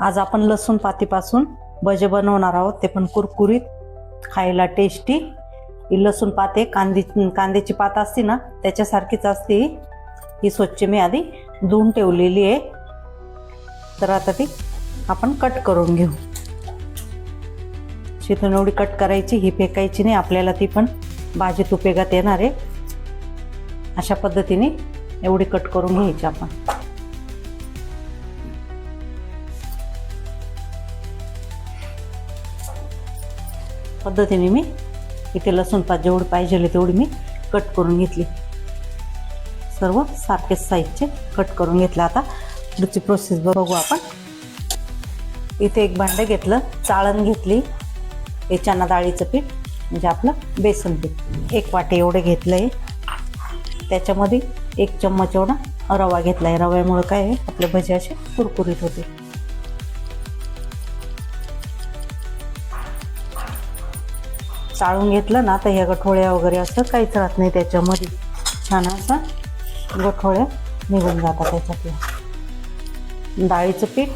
आज आपण लसूण पातीपासून भजे बनवणार आहोत. ते पण कुरकुरीत खायला टेस्टी ही लसूण पाते कांदी कांद्याची पात असते ना त्याच्यासारखीच असते ही. ही स्वच्छ मी आधी धुवून ठेवलेली आहे. तर आता ती आपण कट करून घेऊ. शिथून एवढी कट करायची ही फेकायची नाही. आपल्याला ती पण भाजीत उपयोगात येणार आहे. अशा पद्धतीने एवढी कट करून घ्यायची आपण. पद्धतीने मी इथे लसूण पात जेवढी पाहिजे तेवढी मी कट करून घेतली. सर्व सारखेच साईजचे कट करून घेतलं. आता पुढची प्रोसेस बघू आपण. इथे एक भांडं घेतलं चाळण घेतली. हे चना डाळीचं पीठ म्हणजे आपलं बेसन पीठ. एक वाटे एवढे घेतलं आहे त्याच्यामध्ये एक चम्मच एवढा रवा घेतला आहे रव्यामुळं काय आहे? आपले भजे असे कुरकुरीत होते. चाळून घेतलं ना तर ह्या गठोळ्या वगैरे असं काहीच राहत नाही त्याच्यामध्ये. छान असं गठोळ्या निघून जातात त्याच्यातल्या. डाळीचं पीठ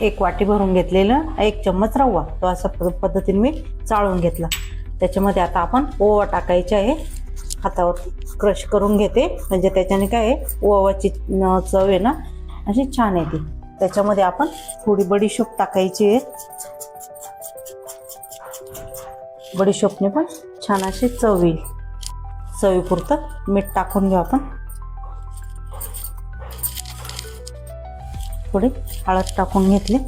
एक वाटी भरून घेतलेलं एक चम्मच रवा तो असं प- पद्धतीने मी चाळून घेतला. त्याच्यामध्ये आता आपण ओवा टाकायचे आहे. हातावर क्रश करून घेते. म्हणजे त्याच्याने काय आहे ओवाची चव आहे ना अशी छान येते. त्याच्यामध्ये आपण थोडी बडीशोप टाकायची आहे. बडीशोपने पण छान अशी चव येईल चवीपुरतं मीठ टाकून घेऊ आपण. थोडी हळद टाकून घेतली.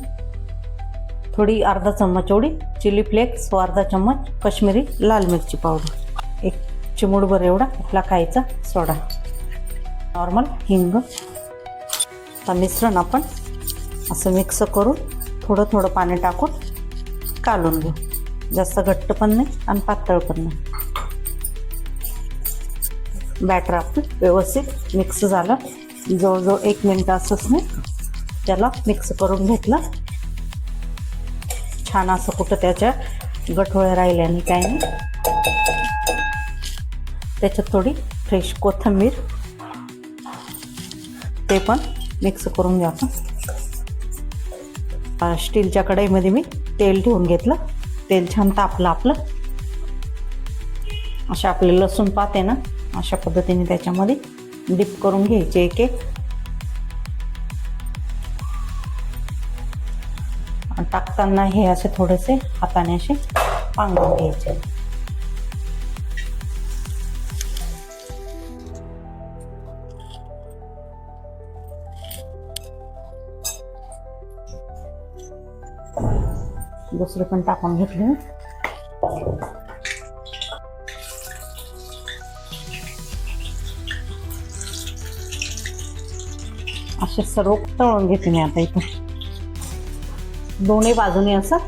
थोडी अर्धा चम्मच एवढी चिली फ्लेक्स व अर्धा चम्मच कश्मीरी लाल मिरची पावडर. एक चिमुडभर एवढा आपला खायचा सोडा. नॉर्मल हिंग. आता मिश्रण आपण असं मिक्स करून थोडं थोडं पाणी टाकून कालून घेऊ. जास्त घट्ट पण नाही आणि पातळ पण नाही. बॅटर आपलं व्यवस्थित मिक्स झालं. जवळजवळ एक मिनटं असंच नाही. त्याला मिक्स करून घेतलं. छान असं कुठं त्याच्या गठोळ्या राहिल्याने काही काय नाही. त्याच्यात थोडी फ्रेश कोथिंबीर. ते पण मिक्स करून घ्या आपण स्टीलच्या कढईमध्ये मी तेल ठेवून घेतलं. तेल छान तापलं आपलं. अशा आपले लसूण पाते ना अशा पद्धतीने त्याच्यामध्ये डिप करून घ्यायचे एक एक. टाकताना हे असे थोडेसे हाताने असे पांगून घ्यायचे. दुसरे पण टाकून घेतले. असे सर्व तळून घेते मी आता इथं. दोन्ही बाजूने असं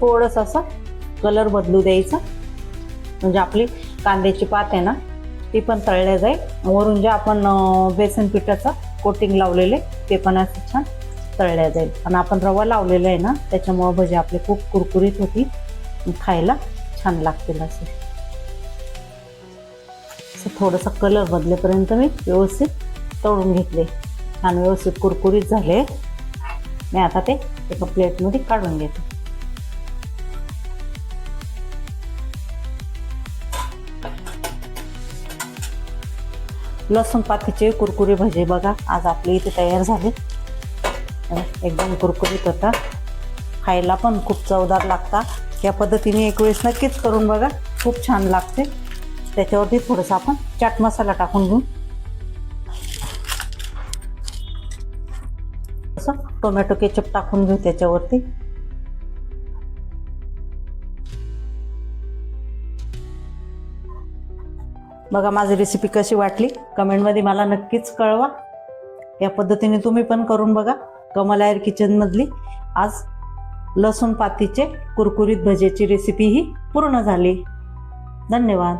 थोडस असं कलर बदलू द्यायचा. म्हणजे आपली कांद्याची पात आहे ना ती पण तळल्या जाईल. वरून जे आपण बेसन पिठाचं कोटिंग लावलेले ते पण असं छान तळल्या जाईल. आणि आपण रवा लावलेला आहे ना त्याच्यामुळं भजी आपली खूप कुरकुरीत होती. खायला छान लागतील असे. असं थोडंसं कलर बदलेपर्यंत मी व्यवस्थित तळून घेतले. छान व्यवस्थित कुरकुरीत झाले. मी आता ते एका प्लेटमध्ये काढून घेते. लसूण पातीचे कुरकुरे भजे बघा आज आपले इथे तयार झाले. एकदम कुरकुरीत होता. खायला पण खूप चवदार लागता. या पद्धतीने एक वेळेस नक्कीच करून बघा. खूप छान लागते. त्याच्यावरती थोडंसं आपण चाट मसाला टाकून घेऊ. असं टोमॅटो केचप टाकून घेऊ त्याच्यावरती. बघा माझी रेसिपी कशी वाटली. कमेंटमध्ये मला नक्कीच कळवा. या पद्धतीने तुम्ही पण करून बघा. कमल आयर किचनमधली आज लसूण पातीचे कुरकुरीत भजेची रेसिपी ही पूर्ण झाली. धन्यवाद.